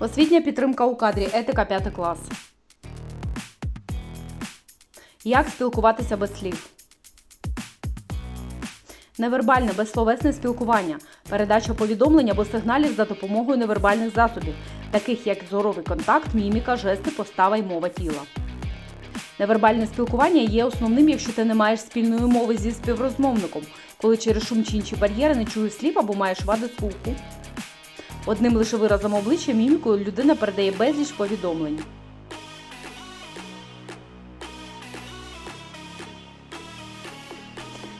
Освітня підтримка у кадрі. Етика 5 клас. Як спілкуватися без слів? Невербальне безсловесне спілкування. Передача повідомлень або сигналів за допомогою невербальних засобів, таких як зоровий контакт, міміка, жести, постава й мова тіла. Невербальне спілкування є основним, якщо ти не маєш спільної мови зі співрозмовником, коли через шум чи інші бар'єри не чуєш слів або маєш вади слуху. Одним лише виразом обличчя мімікою людина передає безліч повідомлень.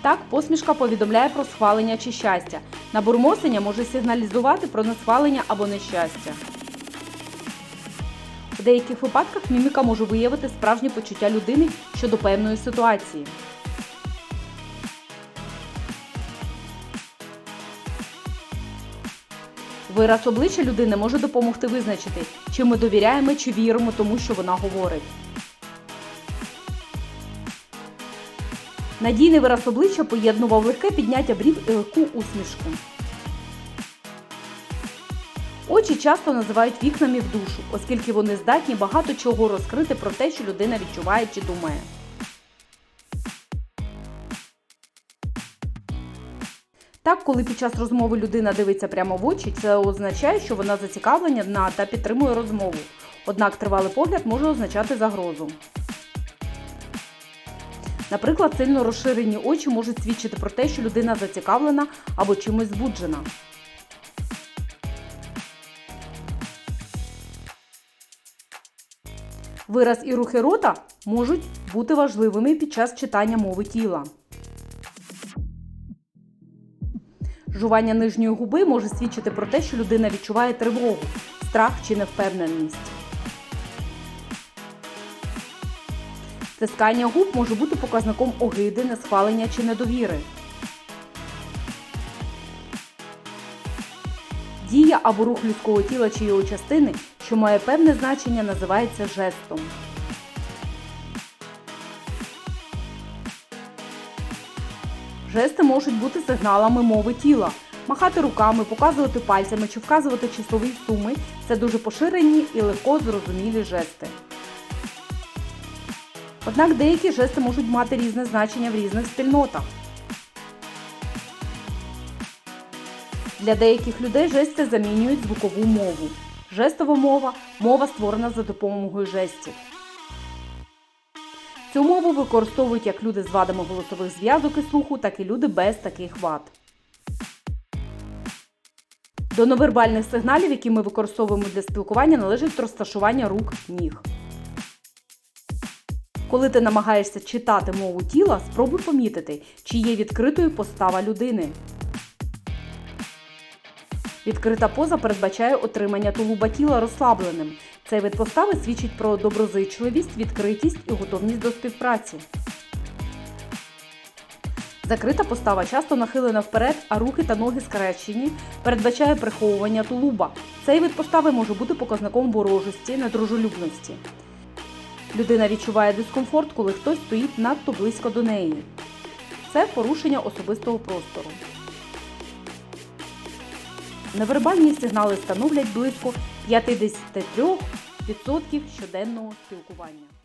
Так, посмішка повідомляє про схвалення чи щастя. Набурмосення може сигналізувати про несхвалення або нещастя. В деяких випадках міміка може виявити справжнє почуття людини щодо певної ситуації. Вираз обличчя людини може допомогти визначити, чи ми довіряємо чи віримо тому, що вона говорить. Надійний вираз обличчя поєднував легке підняття брів і легку усмішку. Очі часто називають вікнами в душу, оскільки вони здатні багато чого розкрити про те, що людина відчуває чи думає. Так, коли під час розмови людина дивиться прямо в очі, це означає, що вона зацікавлена та підтримує розмову. Однак тривалий погляд може означати загрозу. Наприклад, сильно розширені очі можуть свідчити про те, що людина зацікавлена або чимось збуджена. Вираз і рухи рота можуть бути важливими під час читання мови тіла. Жування нижньої губи може свідчити про те, що людина відчуває тривогу, страх чи невпевненість. Стискання губ може бути показником огиди, несхвалення чи недовіри. Дія або рух людського тіла чи його частини, що має певне значення, називається жестом. Жести можуть бути сигналами мови тіла. Махати руками, показувати пальцями чи вказувати часові суми це дуже поширені і легко зрозумілі жести. Однак деякі жести можуть мати різне значення в різних спільнотах. Для деяких людей жести замінюють звукову мову. Жестова мова мова створена за допомогою жестів. Цю мову використовують як люди з вадами голосових зв'язок і слуху, так і люди без таких вад. До невербальних сигналів, які ми використовуємо для спілкування, належить розташування рук ніг. Коли ти намагаєшся читати мову тіла, спробуй помітити, чи є відкритою постава людини. Відкрита поза передбачає отримання тулуба тіла розслабленим. Цей вид постави свідчить про доброзичливість, відкритість і готовність до співпраці. Закрита постава часто нахилена вперед, а руки та ноги скрещені, передбачає приховування тулуба. Цей вид постави може бути показником ворожості, недружелюбності. Людина відчуває дискомфорт, коли хтось стоїть надто близько до неї. Це порушення особистого простору. Невербальні сигнали становлять близько 53% щоденного спілкування.